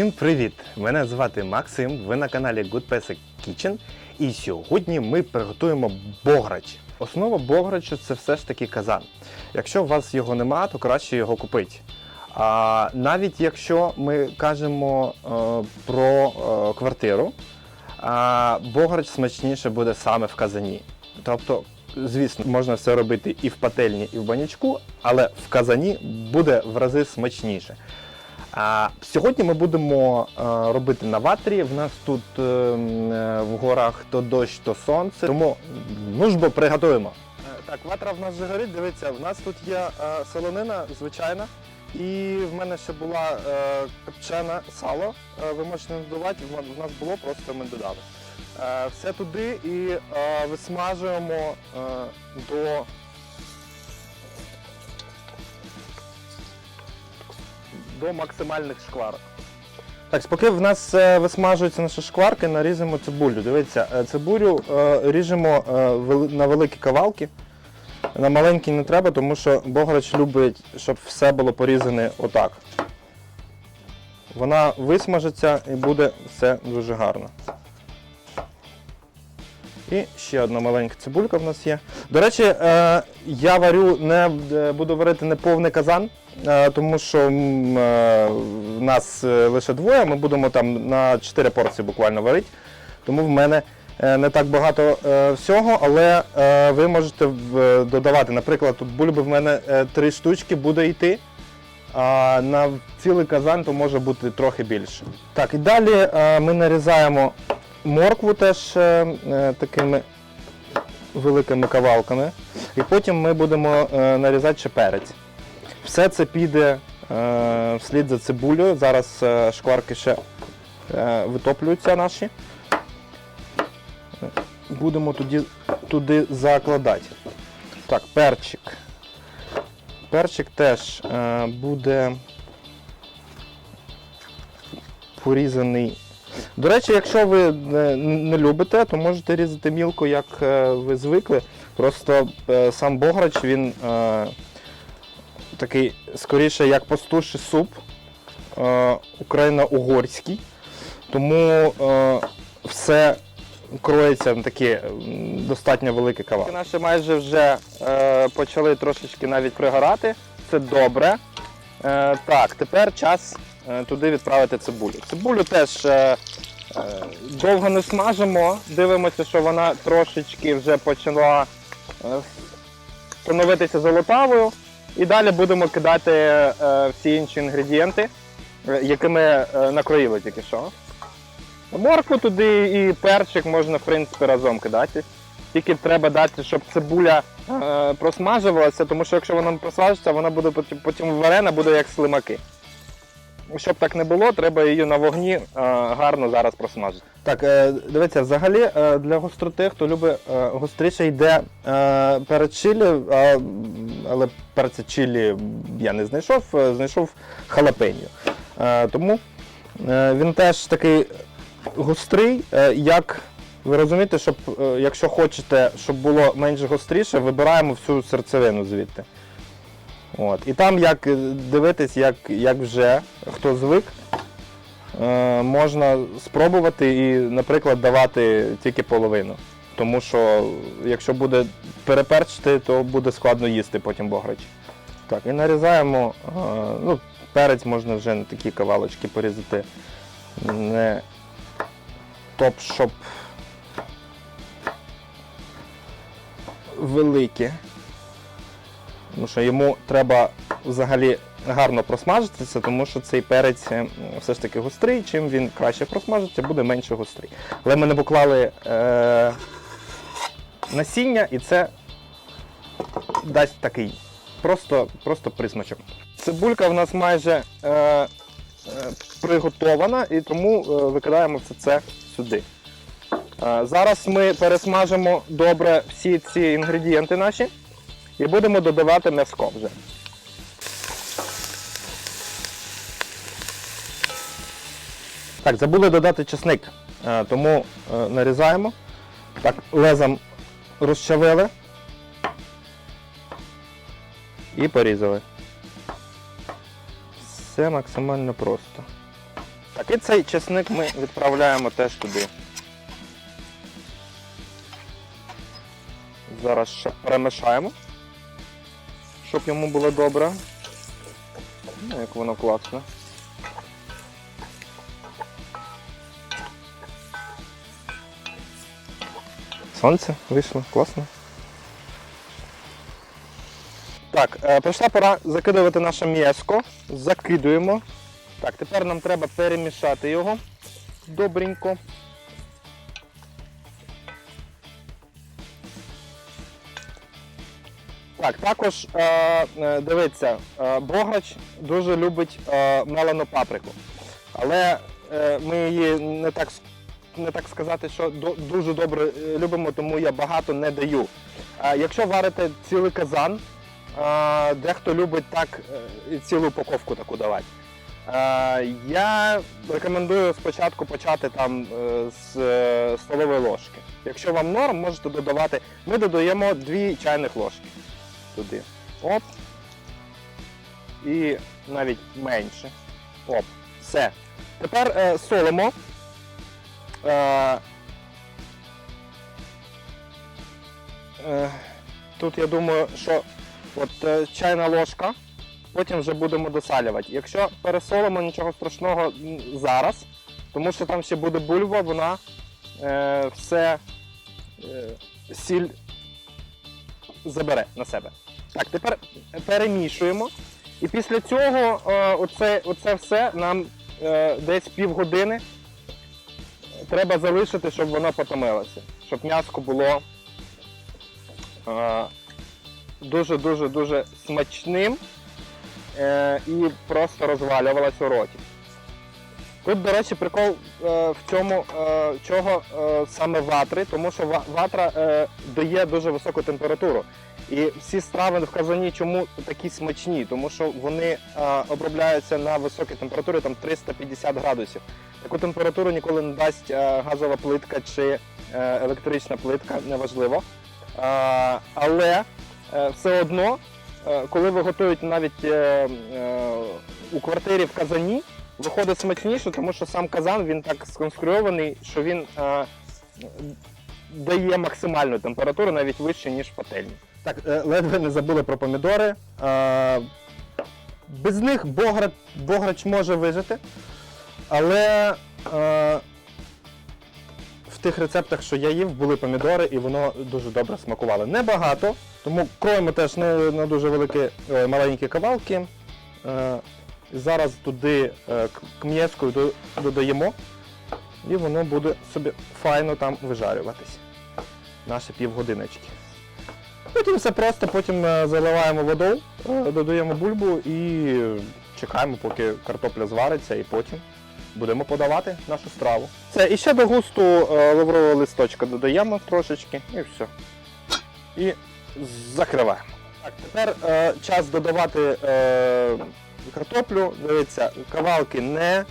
Всім привіт! Мене звати Максим. Ви на каналі Good Pesek Kitchen. І сьогодні ми приготуємо бограч. Основа бограчу це все ж таки казан. Якщо у вас його нема, то краще його купити. А навіть якщо ми кажемо е, про е, квартиру, а бограч смачніше буде саме в казані. Тобто, звісно, можна все робити і в пательні, і в банячку, але в казані буде в рази смачніше. А, сьогодні ми будемо е, робити на ватрі. В нас тут е, е, в горах то дощ, то сонце. Тому ну ж бо приготуємо. Так, ватра в нас вже горить. Дивіться, в нас тут є солонина звичайна. І в мене ще була е, копчене сало. Е, ви можете не додавати, в нас було, просто ми додали. Е, все туди і е, висмажуємо е, до до максимальних шкварок. Так, поки в нас е, висмажуються наші шкварки, наріжемо цибулю. Дивіться, е, цибулю е, ріжемо на великі кавалки. На маленькі не треба, тому що Бограч любить, щоб все було порізане отак. Вона висмажиться і буде все дуже гарно. І ще одна маленька цибулька в нас є. До речі, е, я варю не е, буду варити не повний казан, е, тому що в нас лише двоє, ми будемо там на 4 порції буквально варити. Тому в мене не так багато всього, але ви можете додавати. Наприклад, тут бульби в мене три штучки буде йти. А на цілий казан то може бути трохи більше. Так, і далі ми нарізаємо моркву теж е, е, такими великими кавалками. І потім ми будемо е, нарізати ще перець. Все це піде вслід за цибулею. Зараз шкварки ще витоплюються наші. Будемо тоді туди закладати. Так, перчик. Перчик теж буде порізаний. До речі, якщо ви не любите, то можете різати мілко, як е, ви звикли. Просто е, сам бограч він е, такий скоріше як пастуший суп україно-угорський. Тому все кроється такі достатньо великі кавалки. Наші майже вже почали трошечки навіть пригорати. Це добре. Так, тепер час туди відправити цибулю. Цибулю теж довго не смажимо, дивимося, що вона трошечки вже почала е, становитися золотавою. І далі будемо кидати е, всі інші інгредієнти, е, якими е, накроїли тільки що. Моркву туди і перчик можна, в принципі, разом кидати. Тільки треба дати, щоб цибуля е, просмажувалася, тому що якщо вона просмажиться, вона буде потім варена, буде як слимаки. Щоб так не було, треба її на вогні е, гарно зараз просмажити. Так, е, дивіться, взагалі е, для гостроти, хто любить гостріше йде перед чилі, але перця чилі я не знайшов, знайшов халапеньо. Тому він теж такий гострий, як ви розумієте, щоб якщо хочете, щоб було менш гостріше, вибираємо всю серцевину звідти. От. І там як дивитись, як, як вже хто звик, е, можна спробувати і, наприклад, давати тільки половину. Тому що якщо буде переперчити, то буде складно їсти потім бограч. Так, і нарізаємо, е, ну, перець можна вже на такі кавалочки порізати. Не топ, щоб великі. Тому що йому треба взагалі гарно просмажитися, тому що цей перець е, все ж таки гострий, чим він краще просмажиться, буде менше гострий. Але ми не поклали е, насіння і це дасть такий просто, просто присмачок. Цибулька в нас майже е, е, приготована і тому е, викидаємо все це сюди. Е, Зараз ми пересмажимо добре всі ці інгредієнти наші і будемо додавати м'яско вже. Так, забули додати чесник, е, тому е, нарізаємо. Так, лезом розчавили і порізали. Все максимально просто. Так, І цей чесник ми відправляємо теж туди. Зараз ще перемішаємо, щоб йому було добре. Ну, як воно класно. Сонце вийшло, класно. Так, е, прийшла пора закидувати наше м'яско. Закидуємо. Так, тепер нам треба перемішати його добренько. Так, також е, е, дивіться, е, Бограч дуже любить е, мелену паприку. Але е, ми її не так, не так сказати, що до, дуже добре е, любимо, тому я багато не даю. Е, якщо варите цілий казан, е, дехто любить так е, цілу упаковку таку давати. Е, я рекомендую спочатку почати там е, з е, столової ложки. Якщо вам норм, можете додавати. Ми додаємо 2 чайних ложки туди. Оп. І навіть менше. Оп. Все. Тепер е, солимо. Е, е, тут я думаю, що от е, чайна ложка, потім вже будемо досалювати. Якщо пересолимо, нічого страшного зараз, тому що там ще буде бульба, вона е, все е, сіль забере на себе. Так, тепер перемішуємо. І після цього е, оце, оце все нам е, десь півгодини треба залишити, щоб воно потомилося. Щоб м'яско було е, дуже-дуже дуже смачним е, і просто розвалювалось у роті. Тут, до речі, прикол е, в цьому, е, чого е, саме ватри, тому що ватра дає дуже високу температуру. І всі страви в казані чому такі смачні? Тому що вони обробляються на високій температурі, там 350 градусів. Таку температуру ніколи не дасть газова плитка чи електрична плитка, неважливо. Але все одно, коли ви готуєте навіть у квартирі в казані, виходить смачніше, тому що сам казан він так сконструйований, що він е, дає максимальну температуру, навіть вище, ніж в пательні. Так, е, ледве не забули про помідори. Е, Без них бограч, бограч може вижити, але е, в тих рецептах, що я їв, були помідори і воно дуже добре смакувало. Небагато, тому кроємо теж не на дуже великі е, маленькі кавалки. Е, Зараз туди е, к- к м'яску до- додаємо, і воно буде собі файно там вижарюватись. Наші півгодиночки. Потім все просто, потім е, заливаємо водою, е, додаємо бульбу і чекаємо, поки картопля звариться, і потім будемо подавати нашу страву. Це і ще до густу лаврового листочка додаємо трошечки і все. І закриваємо. Так, тепер е, час додавати е, картоплю. Дивіться, кавалки не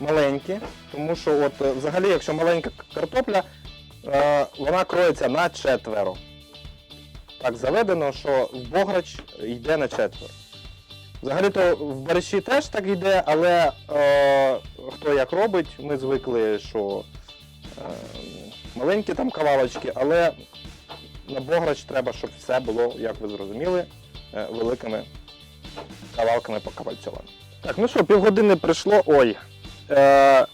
маленькі, тому що от, е, взагалі, якщо маленька картопля, е, вона кроється на четверо. Так заведено, що в бограч йде на четверо. Взагалі-то в бариші теж так йде, але е, хто як робить, ми звикли, що е, маленькі там кавалочки, але на бограч треба, щоб все було, як ви зрозуміли, е, великими кавалками покавальцьовано. Так, ну що, півгодини прийшло. Ой. Е,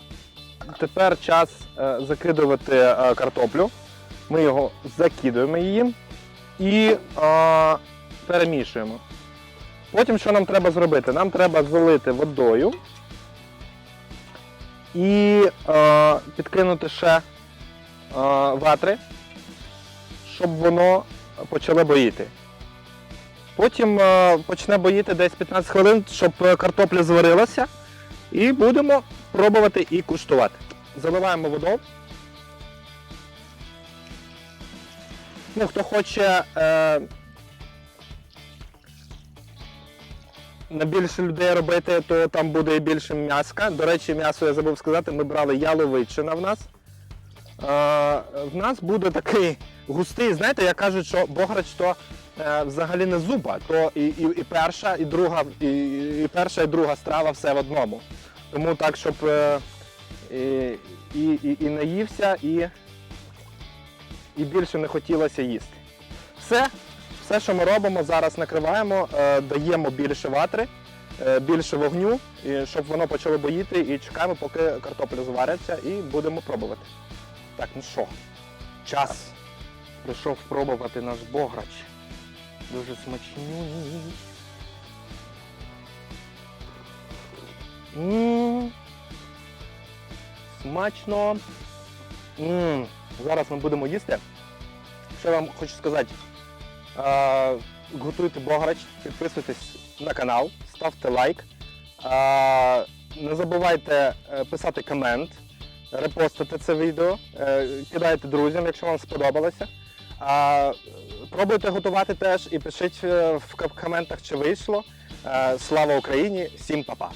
тепер час е, закидувати е, картоплю. Ми його закидуємо її і е, перемішуємо. Потім що нам треба зробити? Нам треба залити водою і е, підкинути ще е, ватри, щоб воно почало боїти. Потім е, почне боїти десь 15 хвилин, щоб е, картопля зварилася. І будемо пробувати і куштувати. Заливаємо водою. Ну, хто хоче е, на більше людей робити, то там буде і більше м'яска. До речі, м'ясо я забув сказати, ми брали яловичина в нас. Е, в нас буде такий густий, знаєте, як кажуть, що бограч то е, взагалі не зуба, то і, і, і перша, і друга, і, і перша, і друга страва все в одному. Тому так, щоб е, і, і, і, наївся, і, і більше не хотілося їсти. Все, все, що ми робимо, зараз накриваємо, е, даємо більше ватри, більше вогню, щоб воно почало боїти, і чекаємо, поки картопля звариться, і будемо пробувати. Так, ну що, час. Прийшов пробувати наш бограч. Дуже смачний. М, Смачно. М, Зараз ми будемо їсти. Що я вам хочу сказати? Е, готуйте бограч, підписуйтесь на канал, ставте лайк. Е, не забувайте е, писати комент, репостити це відео, е, кидайте друзям, якщо вам сподобалося. А, пробуйте готувати теж і пишіть е, в коментах, чи вийшло. Е, Слава Україні! Всім па-па!